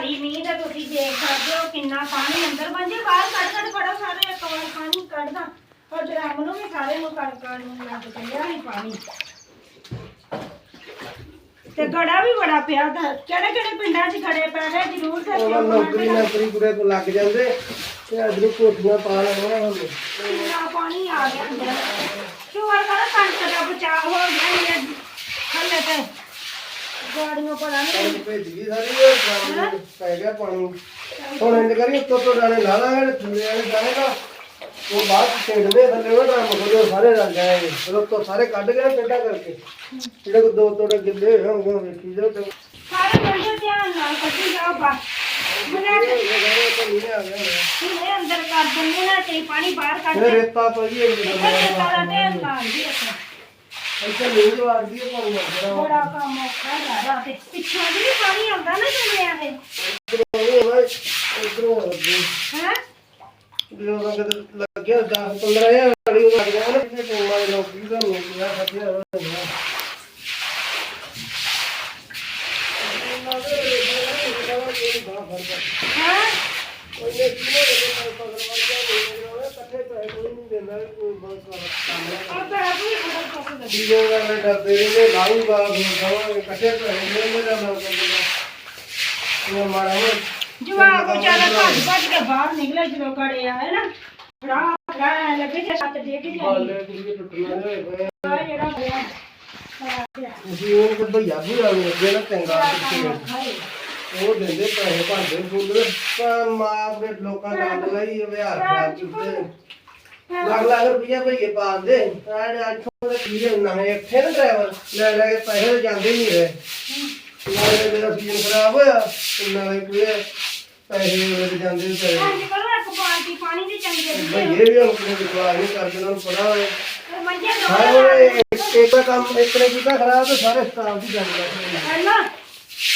ਭਾਰੀ ਮੀਂਹ ਦਾ ਤੁਸੀਂ ਦੇਖ ਸਕਦੇ ਹੋ ਕਿੰਨਾ ਪਾਣੀ ਅੰਦਰ ਬੰਜੇ ਬਾਹਰ ਕੱਢ ਕੱਢ ਫੜੋ ਸਾਰੇ ਵਾਰ ਪਾਣੀ ਕੱਢਦਾ। ਔਰ ਡਰਮ ਨੂੰ ਵੀ ਸਾਰੇ ਨੂੰ ਕਣਕਾਂ ਨੂੰ ਲੱਗ ਚੱਲਿਆ ਸੀ ਪਾਣੀ। ਤੇ ਗੜਾ ਵੀ ਬੜਾ ਪਿਆ ਤਾਂ ਕਿਹੜੇ ਕਿਹੜੇ ਪਿੰਡਾਂ 'ਚ ਗੜੇ ਪੈ ਗਏ ਜ਼ਰੂਰ ਉਹਨਾਂ ਦੱਸਿਓ ਨੌਕਰੀ ਨੌਕਰੀ ਪੂਰੇ ਕੋ ਲੱਗ ਜਾਂਦੇ ਤੇ ਅਜਰੂ ਕੋਠੀਆਂ ਪਾ ਲੈਣਾ ਹੁਣ ਕਿੰਨਾ ਪਾਣੀ ਆ ਗਿਆ ਅੰਦਰ। ਸ਼ੁਕਰ ਕਰੋ ਕਣਕ ਦਾ ਬਚਾਅ ਹੋ ਗਿਆ ਇਹ ਹੱਲੇ ਤੇ ਗਾੜੀਆਂ ਪਤਾ ਨਹੀਂ ਕਣਕ ਭੇਜ ਗਈ ਸਾਰੀ ਉਹ ਡਰਮ ਵਿੱਚ ਪੈ ਗਿਆ ਪਾਣੀ ਹੁਣ ਇੰਜ ਕਰੀ ਉੱਤੋਂ ਤੋਂ ਦਾਣੇ ਲਾ ਦਾਂਗੇ ਤੇ ਥੱਲੇ ਵਾਲੇ ਦਾਣੇ ਦਾ। ਉਹ ਬਾਅਦ ਚ ਛੇੜਦੇ ਥੱਲੇ ਉਹ ਡਰਮ ਖੋਲੋ ਸਾਰੇ ਰਲ ਜਾਣਗੇ। ਫਿਰ ਉੱਤੋਂ ਸਾਰੇ ਕੱਢ ਕੇ ਨਾ ਟੇਢਾ ਕਰਕੇ। ਜਿਹੜੇ ਕੋ ਦੋ ਤੋੜੇ ਗਿੱਲੇ ਹੋਏ ਹੋਣਗੇ ਉਹ ਵੇਖੀ ਜਾਓ ਤੇ। ਸਾਰੇ ਬੰਦੇ ਧਿਆਨ ਨਾਲ ਕੱਢੀ ਜਾਓ ਬਸ। ਮੈਂ ਇਹ ਅੰਦਰ ਕਰ ਦਿੰਦੇ ਨਾ ਤੇ ਪਾਣੀ ਬਾਹਰ ਕੱਢ ਇਹ ਦੇ ਰੇਤਾ ਪਈ ਹੈ ਇੱਥੇ ਸਾਰਾ ਧਿਆਨ ਨਾਲ ਹੀ ਰੱਖਣਾ ਇੱਥੇ ਨੀਂਦ ਵਾਰਦੀ ਹੈ ਪਾਣੀ ਲੱਗਦਾ ਬੜਾ ਕੰਮ ਔਖਾ ਜ਼ਿਆਦਾ। ਤੇ ਪਿੱਛੋਂ ਦੀ ਵੀ ਪਾਣੀ ਆਉਂਦਾ ਨਾ ਜੁੜਿਆ ਇਹ ਇਧਰੋਂ ਲੱਗੇ ਹੈ ਜਦੋਂ ਤੱਕ ਲੱਗਿਆ 10 15000 ਵਾਲੀ ਲੱਗ ਜਾਣਾ ਨਾ ਕਿਤੇ ਟੋਮਾ ਦੇ ਨੌਕਰੀ ਦਾ ਨੂੰ ਕਿਹਾ ਸੱਜਿਆ ਹੋਇਆ ਹੈ ਉਹਨੇ ਕਿਹਨੇ ਦੇ ਪਗਲ ਵਰ ਗਿਆ ਇਕੱਠੇ ਪੈਸੇ ਕੋਈ ਨਹੀਂ ਦਿੰਦਾ ਕੋਈ ਬਹੁਤ ਸਾਰਾ ਕੰਮ ਆ ਪੈਰ ਵੀ ਖੜਾ ਕਰ ਦੇ ਚੀਜ਼ਾਂ ਦਾ ਮੈਂ ਡਰਦੇ ਰਹਿੰਦੇ ਲਾਊਗਾ ਫਿਰ ਇਕੱਠੇ ਪੈਸੇ ਦੇਣਗੇ ਦਾ ਮੈਂ ਕਹਿੰਦਾ ਇਹ ਮਾਰਾ ਹੋ ਜਵਾਕ ਵਿਚਾਰਾ ਭੱਜ ਭੱਜ ਕੇ ਬਾਹਰ ਨਿਕਲੇ ਜਦੋਂ ਕੜੇ ਆਏ ਨਾ। ਫੜਾ ਫੜਾ ਲੱਗੇ ਜੇ ਸੱਤ ਡੇਢ ਜਾਣੀ ਬਾਲੇ ਕੁੜੀ ਟੁੱਟਣਾ ਹੋਏ ਹੋਏ। ਆ ਜਿਹੜਾ ਹੋਇਆ ਆ ਗਿਆ ਤੁਸੀਂ ਉਹ ਕੋਈ ਭਈਆ ਵੀ ਆ ਗਏ ਨਾ ਚੰਗਾ ਕਿੱਥੇ ਹਾਏ ਉਹ ਦਿੰਦੇ ਪੈਸੇ ਭਾਂਦੇ ਫੁੱਲ ਮਾਂ ਦੇ ਲੋਕਾਂ ਦਾ ਲਈ ਵਿਹਾਰ ਖਰਾਬ ਕੀਤੇ। ਲੱਖ ਲੱਖ ਰੁਪਈਆ ਭਈਏ ਪਾਉਂਦੇ ਆੜੇ ਅੱਠੋਂ ਦੇ ਕੀ ਨਵੇਂ ਇੱਥੇ ਨਾ ਡਰਾਈਵਰ ਲੈ ਲੈ ਕੇ ਪੈਸੇ ਤਾਂ ਜਾਂਦੇ ਨਹੀਂ ਰਹੇ ਨਾਲੇ ਮੇਰਾ ਸੀਜ਼ਨ ਖਰਾਬ ਹੋਇਆ ਤੇ ਨਾਲੇ ਕੋਈ ਪੈਸੇ ਉਹਦੇ ਜਾਂਦੇ ਵੀ ਪਏ ਅੱਜ ਕੱਲ੍ਹ ਇੱਕ ਬਾਲਟੀ ਪਾਣੀ ਦੀ ਚੰਗੇ ਦਿੰਦੇ ਭਈਏ ਵੀ ਹੁਣ ਕੋਈ ਵਿਸ਼ਵਾਸ ਨਹੀਂ ਕਰਦੇ ਉਹਨਾਂ ਨੂੰ ਪਤਾ ਹੋਏ ਫਿਰ ਮੰਜੇ ਸਾਰੇ ਦੋ ਇੱਕ ਇੱਕ ਦਾ ਕੰਮ ਇੱਕ ਨੇ ਕੀਤਾ ਖਰਾਬ ਤੇ ਸਾਰੇ ਸਟਾਫ ਦੀ ਗੱਲ ਕਰਦੇ ਹੈਨਾ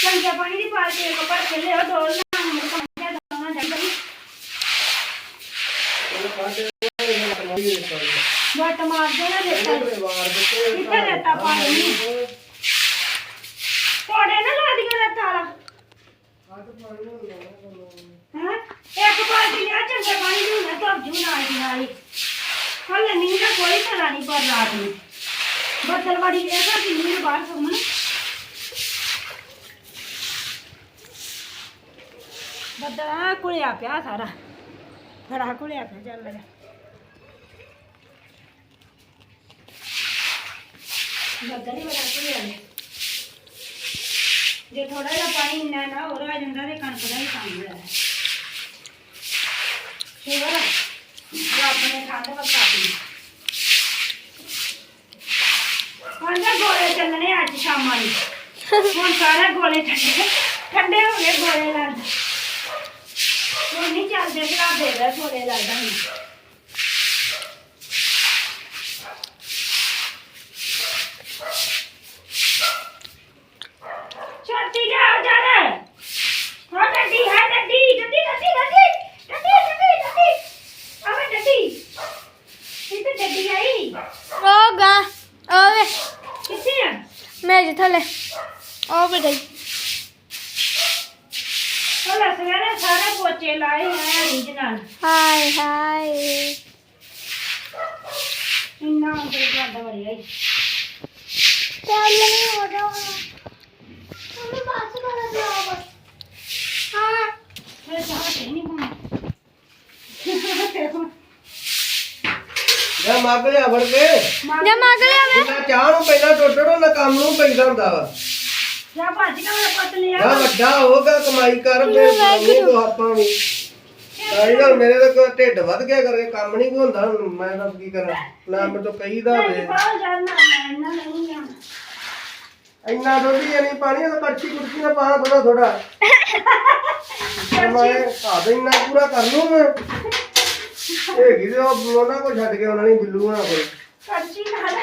ਚੰਗੇ ਪਾਣੀ ਦੀ ਬਾਲਟੀ ਇੱਕ ਭਰ ਕੇ ਲਿਓ ਡੋਲ ਨਾ ਮੁੜ ਕੇ ਦੋਣਾ ਜਾਂਦਾ ਸੀ ਵੱਟ ਮਾਰ ਦੇਣਾ ਰੇਤਾ। ਕਿੱਥੇ ਰੇਤਾ ਪਾਣੀ? ਨਹੀਂ ਤੁਹਾਡੇ ਨਾ ਲਾ ਦੀਆਂ ਰੇਤਾ ਵਾਲਾ। ਹੈਂ? ਇੱਕ ਬਾਲਟੀ ਲਿਆ, ਚੰਗੇ ਪਾਣੀ ਦੀ ਨਾ ਧਰ ਜੂ ਨਾਲ ਦੀ ਨਾਲ ਹੀ। ਹਲੇ ਨੀਂਦ ਦਾ ਕੋਈ ਪਤਾ ਨਹੀਂ ਪਰ ਰਾਤ ਨੂੰ। ਬੱਦਲ ਵਾੜੀ ਇਹਦਾ ਕਿ ਬਾਹਰ ਸੁਣਨ ਬੱਦਲ ਆ ਕੁਲਿਆ ਪਿਆ ਸਾਰਾ। ਫੜਾ ਕੁਲਿਆ ਪਿਆ, ਚੱਲ ਰਿਹਾ ਬੱਦਲ ਹੀ ਬੜਾ ਕੁਲਿਆ ਨੇ ਜੇ ਥੋੜਾ ਜਿਹਾ ਪਾਣੀ ਇੰਨਾ ਨਾ ਹੋਰ ਆ ਜਾਂਦਾ ਤੇ ਕਣਕ ਦਾ ਹੀ ਕੰਮ ਹੈ ਸ਼ੁਕਰ ਰੱਬ ਨੇ ਠੰਡ ਵਰਤਾਤੀ ਕਹਿੰਦਾ ਗੋਲੇ ਚੱਲਣੇ ਅੱਜ ਸ਼ਾਮਾਂ ਨੂੰ। ਹੁਣ ਸਾਰੇ ਗੋਲੇ ਠੰਡੇ ਠੰਡੇ ਹੋ ਗਏ ਗੋਲੇ ਲੱਗਦਾ। ਹੁਣ ਨਹੀਂ ਚੱਲਦੇ ਕਿ ਦੇ ਗੋਲੇ ਲੱਗਦਾ ਹੁਣ ਛੋਟੀ ਜਾ ਜਾ ਰੇ ਹਾਂ ਡੱਡੀ ਹੈ ਡੱਡੀ ਡੱਡੀ ਡੱਡੀ ਡੱਡੀ ਡੱਡੀ ਡੱਡੀ ਡੱਡੀ ਆਵੇ ਡੱਡੀ ਇੱਥੇ ਡੱਡੀ ਆਈ ਉਹ ਗਾ ਓਏ ਕਿੱਥੇ ਆ ਮੇਰੇ ਥੱਲੇ ਉਹ ਬੇਟਾ ਉਹ ਸਵੇਰੇ ਸਾਰੇ ਪੋਚੇ ਲਾਏ ਆ ਰੀਜ ਨਾਲ ਹਾਏ ਹਾਏ ਇੰਨਾ ਅੰਦਰ ਜਾਂਦਾ ਵੜਿਆ ਈ। ਚੱਲ ਨਹੀਂ ਹੋ ਜਾ ਮੰਮੀ ਬਸ ਕਰ ਦਿਓ ਬਸ ਹਾਂ ਮੇਰੇ ਚਾਹ ਤੇ ਨਹੀਂ ਪਾਉਣਾ ਜਾਂ ਮੱਗ ਚਾਹ ਨੂੰ ਪਹਿਲਾਂ ਟੁੱਟੜੋ ਨਾ ਕੰਮ ਨੂੰ ਪੈਂਦਾ ਹੁੰਦਾ ਵਾ। ਜਾ ਭੱਜ ਕੇ ਮੇਰਾ ਪੁੱਤ ਲਿਆ ਜਾਂ ਵੱਡਾ ਹੋਗਾ ਕਮਾਈ ਕਰ ਫਿਰ ਨਹੀਂ ਕੋ ਆਪਾਂ ਵੀ। ਸਾਰੀ ਗੱਲ ਮੇਰੇ ਤਾਂ ਕੋਈ ਢਿੱਡ ਵੱਧ ਗਿਆ ਕਰਕੇ ਕੰਮ ਨਹੀਂ ਕੋਈ ਹੁੰਦਾ। ਹੁਣ ਮੈਂ ਤਾਂ ਕੀ ਕਰਾਂ? ਨਾ ਮੈਂ ਤਾਂ ਕਹੀਦਾ ਹੋਵੇ ਬਾਹਰ ਜਾਣਾ ਮੈਂ ਇੰਨਾ ਨਹੀਂ ਜਾਣਾ। ਇੰਨਾ ਥੋੜੀ ਨਹੀਂ ਪਾਣੀ ਤਾਂ ਕੜਛੀ ਕੁੜਛੀ ਨਾ ਪਾ ਥੋੜਾ ਥੋੜਾ ਮੈਂ ਆਦ ਇੰਨਾ ਪੂਰਾ ਕਰ ਲੂੰ ਮੈਂ। ਇਹ ਕਿਤੇ ਉਹ ਉਹਨਾਂ ਕੋ ਛੱਡ ਕੇ ਉਹਨਾਂ ਨੇ ਬਿੱਲੂ ਹੋਣਾ ਕੋਈ ਕੱਚੀ ਨਾਲ।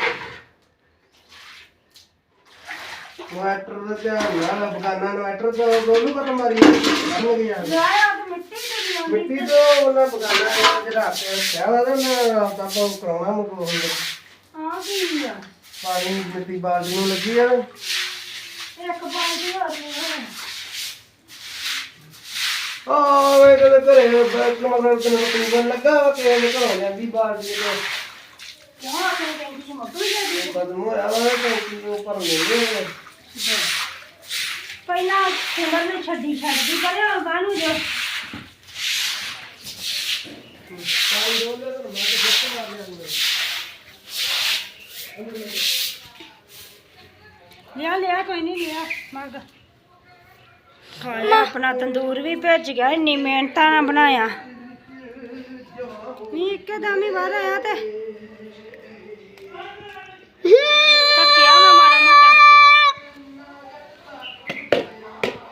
ਇਨਵਰਟਰ ਦਾ ਧਿਆਨ ਨਾਲ ਬਗਾਨਾ ਇਨਵਰਟਰ ਤੋਂ ਦੋਨੋਂ ਕਟ ਮਾਰੀ ਹੋ ਗਿਆ ਮਿੱਟੀ ਤੇ ਤੋਂ। ਉਹਨਾਂ ਬਗਾਨਾ ਜਿਹੜਾ ਕੇ ਰੱਖਿਆ ਵਾ ਨਾ ਤਾਂ ਕੋ ਕਰਾਉਣਾ ਮੁਕ ਹੁੰਦਾ ਆ ਗਈ ਆ? ਪਾਣੀ ਮਿੱਟੀ ਬਾਲਦੀ ਨੂੰ ਲੱਗੀ ਆ। ਇੱਕ ਬਾਲਟੀ ਹੋਰ। ਨਹੀਂ ਆ ਵੇ ਕਦੇ ਘਰੇ ਬੈਠ ਮਗਰ ਤੈਨੂੰ ਟੂਬਨ ਲੱਗਾ ਵਾ ਕਿ ਇਹ ਘਰੋਂ ਲੈਂਦੀ ਬਾਹਰ ਦੀ ਤੇ। ਕਿਉਂ ਆਪਣੇ ਟੈਂਕੀ ਚ ਵੀ ਜਾਂਦੀ ਕਦਮ ਹੋਇਆ ਵਾ ਟੈਂਕੀ ਨੂੰ ਭਰ ਲੈਂਦੇ ਪਹਿਲਾਂ ਸਿਮਰ ਨੇ ਛੱਡੀ ਛੱਡਦੀ ਕਰੇ ਹੁਣ ਨੂੰ ਜੋ ਲਿਆ ਲਿਆ ਕੋਈ ਨਹੀਂ ਲਿਆ ਮੰਗ ਖਾਇਆ ਆਪਣਾ ਤੰਦੂਰ ਵੀ ਭੇਜ ਗਿਆ ਇੰਨੀ ਮਿਹਨਤਾਂ ਨਾਲ ਬਣਾਇਆ। ਵੀ ਇੱਕਦਮ ਹੀ ਬਾਹਰ ਆਇਆ ਤੇ। ਧੱਕਿਆ ਮੈਂ ਮਾੜਾ ਮੋਟਾ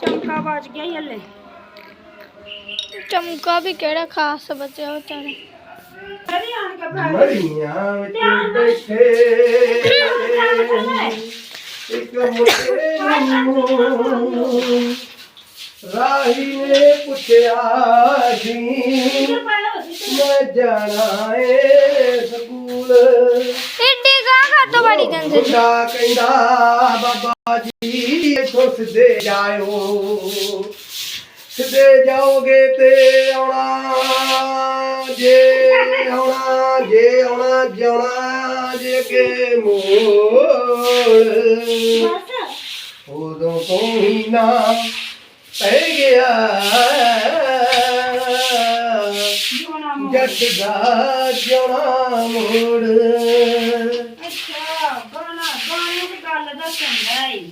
ਚਮਕਾ ਬਚ ਗਿਆ ਹੀ ਹਲੇ। ਚਮਕਾ ਵੀ ਕਿਹੜਾ ਖਾਸ ਬਚਿਆ ਵਿਚਾਰੇ ਅਰੇ ਆਣ ਕੇ ਬਣਾ ਮਰੀਆਂ ਵਿੱਚ ਬੈਠੇ। ਇੱਕ ਮੁੰਡੇ ਨੂੰ ਰਾਹੀ ਨੇ ਪੁੱਛਿਆ ਜੀ ਮੈਂ ਜਾਣਾ ਏ ਸਕੂਲ। ਏਡੀ ਗਾਂ ਘੱਟ ਬੜੀ ਗੰਦੇ ਮੁੰਡਾ ਕਹਿੰਦਾ ਬਾਬਾ ਜੀ ਇੱਥੋਂ ਸਿੱਧੇ ਜਾਇਓ ਸਿੱਧੇ ਜਾਓਗੇ ਤੇ ਆਉਣਾ ਜੇ ਆਉਣਾ ਜੇ ਆਉਣਾ ਜਿਉਣਾ ਜੇ ਕੇ ਮੋੜ। ਉਦੋਂ ਤੋਂ ਹੀ ਨਾ ਪੈ ਗਿਆ। ਜੱਟ ਦਾ ਜਿਉਣਾ ਮੋੜ। ਅੱਛਾ ਗਾਣੇ ਦੀ ਗੱਲ ਦੱਸਣ ਈ।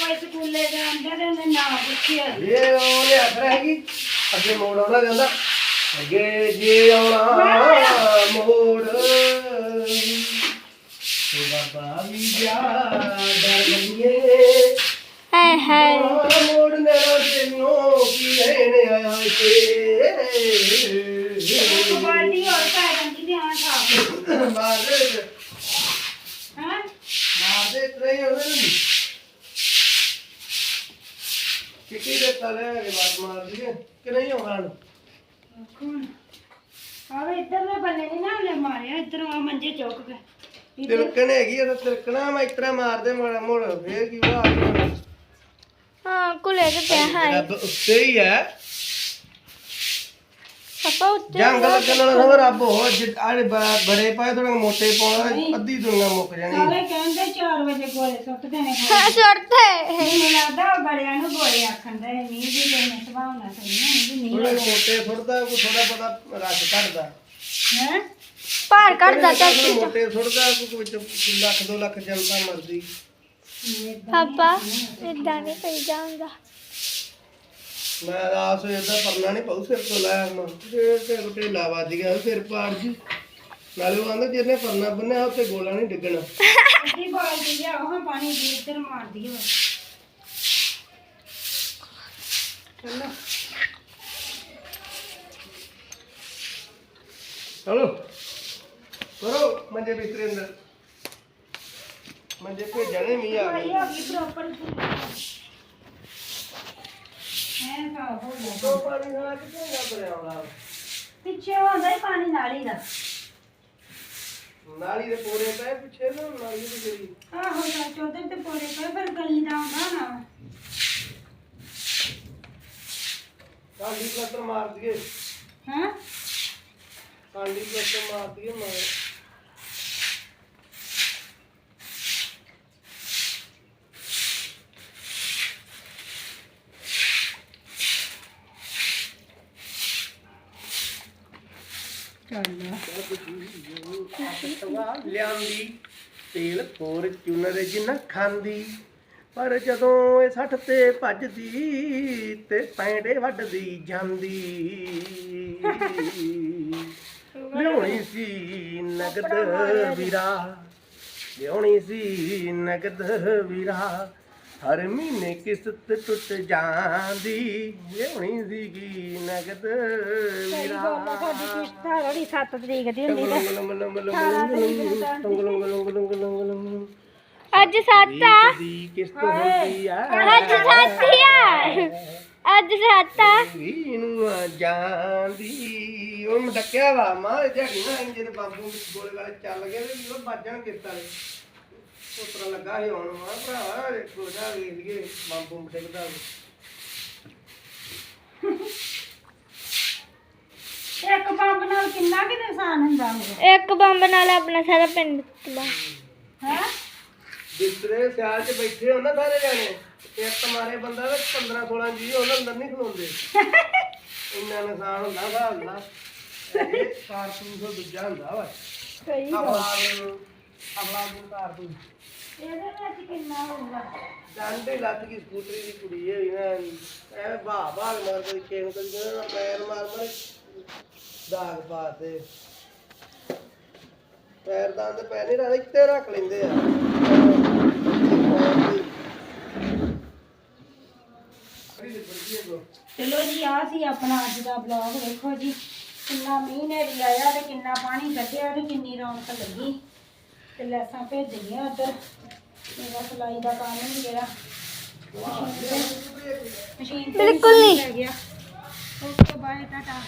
ਕੋਈ ਸਕੂਲੇ ਜਾਂਦੇ ਤੇ ਉਹਨੇ ਨਾ ਪੁੱਛਿਆ। ਇਹ ਉਹ ਲਿਆ ਕਰਾਂਗੀ ਅੱਗੇ ਮੋੜ ਆਉਣਾ ਜਾਂਦਾ ਅੱਗੇ ਜੇ ਆਉਣਾ ਮੋੜ। ਤੇ ਬਾਬਾ ਵੀ ਜਾ ਡਰ ਗਈਏ ਹਾਏ ਹਾਏ। ਮੋੜ ਨਾ ਤੈਨੂੰ ਕੀ ਲੈਣ ਆਇਆ ਤੇ ਬਾਲਟੀ ਹੋਰ ਪੈ ਜਾਂਦੀ ਤੇ ਆਂ ਖਾ ਮਾਰ ਦੇ। ਹਾਂ? ਮਾਰ ਦੇ ਤਰੇ ਉਹਨਾਂ ਨੂੰ ਦੇ ਤਲੇ ਕੇ ਬਾਤ ਮਾਰ ਕਿ ਨਹੀਂ ਹੋਣਾ? ਕੌਣ? ਆਵੇ ਇੱਧਰ ਦੇ ਬੰਨੇ ਨਹੀਂ ਨਾ ਉਹਨੇ ਮਾਰਿਆ ਇੱਧਰੋਂ ਆ ਮੰਜੇ ਚੁੱਕ ਕੇ। ਇੱਧਰ- ਤਿਲਕਣ ਹੈਗੀ ਆ ਤਾਂ ਤਿਲਕਣਾ ਮੈਂ ਇਤਰਾ ਮਾਰਦੇ ਮਾੜਾ ਮੋੜ ਫੇਰ ਕੀ ਵਾ ਹਾਂ ਕੁਲੇ ਤੇ ਪਿਆ ਹਾਏ। ਰੱਬ ਉੱਤੇ ਹੀ ਹੈ ਪਾਪਾ ਉੱਤੇ ਜੰਗ ਲੱਗਣ ਨਾਲ ਸਭ ਰੱਬ ਹੋ ਜਿ- ਆਹ ਬ- ਬੜੇ ਪਾਏ ਥੋੜਾ ਮੋਟੇ ਪਾਉਣਾ ਅੱਧੀ ਦੁਨੀਆ ਮੁੱਕ ਜਾਣੀ। ਸਾਰੇ ਕਹਿੰਦੇ 4 ਵਜੇ ਗੋਲੇ ਸੁੱਟਦੇ ਨੇ। ਸੁਰਤੇ ਮੈਨੂੰ ਲੱਗਦਾ ਬੜਿਆਂ ਨੂੰ ਗੋਲੇ ਆਖਣ ਦੇ ਨਹੀਂ ਵੀ ਲੈਣੇ ਸੁਭਾਵਨਾ ਸਹੀ ਨਹੀਂ ਥੋੜੇ ਨਹੀਂ ਮੋਟੇ ਸੁੱਟਦਾ ਕੋਈ ਥੋੜਾ ਪਤਾ ਰਸ ਕੱਢਦਾ ਹੈ? ਭਾਰ ਕੱਢਦਾ ਚਾਚੀ ਮੋਟੇ ਸੁੱਟਦਾ ਕੋਈ ਵਿੱਚ ਲੱਖ ਦੋ ਲੱਖ ਜਨਤਾ ਮਰਦੀ। ਪਾਪਾ ਇਦਾਂ ਨਹੀਂ ਪਈ ਜਾਂਦਾ ਮੈਂ ਆਸ ਇਹਦਾ ਪਰਨਾ ਨਹੀਂ ਪਾਉ ਸਿਰ ਤੋਂ ਲਾਇਆ ਹੁਣ ਫੇਰ ਤੇ ਢੇਲਾ ਵੱਜ ਗਿਆ ਫਿਰ ਪਾੜ ਜੀ ਨਾਲੇ ਉਹ ਆਂਦਾ ਜਿਹਨੇ ਪਰਨਾ ਬੰਨਿਆ ਉੱਤੇ ਗੋਲਾ ਨਹੀਂ ਡਿੱਗਣਾ। ਅੱਧੀ ਬਾਲਟੀ ਲਿਆਓ ਹਾਂ ਪਾਣੀ ਦੀ ਇੱਧਰ ਮਾਰਦੀ ਹੈ। ਬਸ ਚਲੋ। ਚਲੋ। ਕਰੋ ਮੰਜੇ ਬਿਸਤਰੇ ਅੰਦਰ। ਮੰਜੇ ਭੇਜਣੇ ਮੀਂਹ ਆ ਭਾਈ ਗਏ ਹੋ ਗਈ ਪ੍ਰੋਪਰ ਹੈ ਤਾਂ ਹੋ ਗਿਆ ਤੋ ਪਾਣੀ ਨਾਲ ਕਿੱਥੇ ਜਾ ਭਰਿਆ ਆਉਂਦਾ ਪਿੱਛੇ ਹੁੰਦਾ ਹੀ ਪਾਣੀ ਨਾਲੀ ਦਾ। ਨਾਲੀ ਦੇ ਪੋਰੇ ਪਏ ਪਿੱਛੇ ਨਾ ਨਾਲੀ ਦੀ ਜਿਹੜੀ। ਆਹੋ ਸੱਚ ਉਧਰ ਤੇ ਪੋਰੇ ਪਏ ਫਿਰ ਗਲੀ ਦਾ ਆਉਂਦਾ ਨਾ। ਕਾਂਡੀ ਪਲਸਟਰ ਮਾਰ ਦਈਏ। ਹੈ? ਕਾਂਡੀ ਪਲਸਟਰ ਮਾਰ ਦਈਏ ਮਾਰ। ਚੱਲ ਲਿਆਂਦੀ ਤੇਲ ਫੋਰਚੂਨਰ ਜਿੰਨਾ ਖਾਂਦੀ। ਪਰ ਜਦੋਂ ਇਹ ਸੱਠ ਤੇ ਭੱਜਦੀ ਤੇ ਪੈਂਡੇ ਵੱਢਦੀ ਜਾਂਦੀ। ਲਿਆਉਣੀ ਸੀ ਨਗਦ ਵੀਰਾ ਲਿਆਉਣੀ ਸੀ ਨਗਦ ਵੀਰਾ। ਹਰ ਮਹੀਨੇ ਕਿਸ਼ਤ ਟੁੱਟ ਜਾਂਦੀ ਲਿਆਉਣੀ ਸੀਗੀ ਨਗਦ ਵੀਰਾ ਸਾਡੀ ਕਿਸ਼ਤ ਰੜੀ 7 ਤਰੀਕ ਦੀ ਹੁੰਦੀ ਤੇ ਅੱਜ ਸੱਤ ਆ। ਦੀ ਕਿਸ਼ਤ ਹੁੰਦੀ ਆ। ਅੱਜ ਸੱਤ ਹੀ ਆ। ਅੱਜ ਸੱਤ ਆ। ਵੀ ਨੂੰ ਆ ਜਾਂਦੀ। ਉਹ ਮੈਂ ਡੱਕਿਆ ਵਾ ਮਾਂ ਜਿਹੜੀ ਨਾ ਇੰਜਨ ਬਾਬੂ ਵਿੱਚ ਗੋਲੇ ਵਾਲੇ ਚੱਲ ਗਏ ਤੇ ਉਹ ਵੱਜਣ ਕਿਸ਼ਤਾਂ ਨੇ ਇੱਕ ਬੰਬ ਨਾਲ ਆਪਣਾ ਸਾਰਾ ਪਿੰਡ ਹੈ? ਬਿਸਤਰੇ ਸਿਆਲ 'ਚ ਬੈਠੇ ਹੋ ਨਾ ਸਾਰੇ ਜਾਣੇ। ਇੱਕ ਮਾਰੇ ਬੰਦਾ ਤੇ 15 16 ਜੀ ਉਹਨਾਂ ਅੰਦਰ ਨਹੀਂ ਖਲੋਂਦੇ। ਇੰਨਾ ਨੁਕਸਾਨ ਹੁੰਦਾ ਹਿਸਾਬ ਨਾਲ ਕਾਰਤੂਸ ਦੂਜਾ ਹੁੰਦਾ ਵਾ। ਸਹੀ ਗੱਲ। ਅਗਲਾ ਨੂੰ ਨੂੰ ਕਾਰਤੂਸ ਇਹਦੇ ਵਿੱਚ ਕਿੰਨਾ ਹੋਊਗਾ? ਜਾਂਦੇ ਲੱਤ ਕੀ ਸਕੂਟਰੀ ਦੀ ਕੁੜੀ ਹੈ ਨਾ ਐ ਭਾ ਭਾਗ ਮਾਰ ਕੋਈ ਕੇਨ ਕੋਈ ਨਾ ਪੈਰ ਮਾਰ ਮਾਰ ਦਾਗ ਪਾਤੇ ਪੈਰ ਦਾ ਤੇ ਪੈਰ ਨਹੀਂ ਰੱਖਦੇ ਕਿਤੇ ਰੱਖ ਲੈਂਦੇ ਆ। ਚਲੋ ਜੀ ਆ ਸੀ ਆਪਣਾ ਅੱਜ ਦਾ ਬਲੌਗ ਵੇਖੋ ਜੀ ਕਿੰਨਾ ਮੀਂਹ ਨੇਰੀ ਆਇਆ ਤੇ ਕਿੰਨਾ ਪਾਣੀ ਕੱਢਿਆ ਤੇ ਕਿੰਨੀ ਰੌਣਕ ਲੱਗੀ। ਤੇ ਲੈਸਾਂ ਭੇਜ ਗਈਆਂ ਉੱਧਰ। ਮੇਰਾ ਸਿਲਾਈ ਦਾ ਕੰਮ ਨਹੀਂ ਜਿਹੜਾ। ਮਸ਼ੀਨ ਤੇ ਬਿਲਕੁਲ ਨਹੀਂ। ਪੈ ਗਿਆ। Okay bye Tata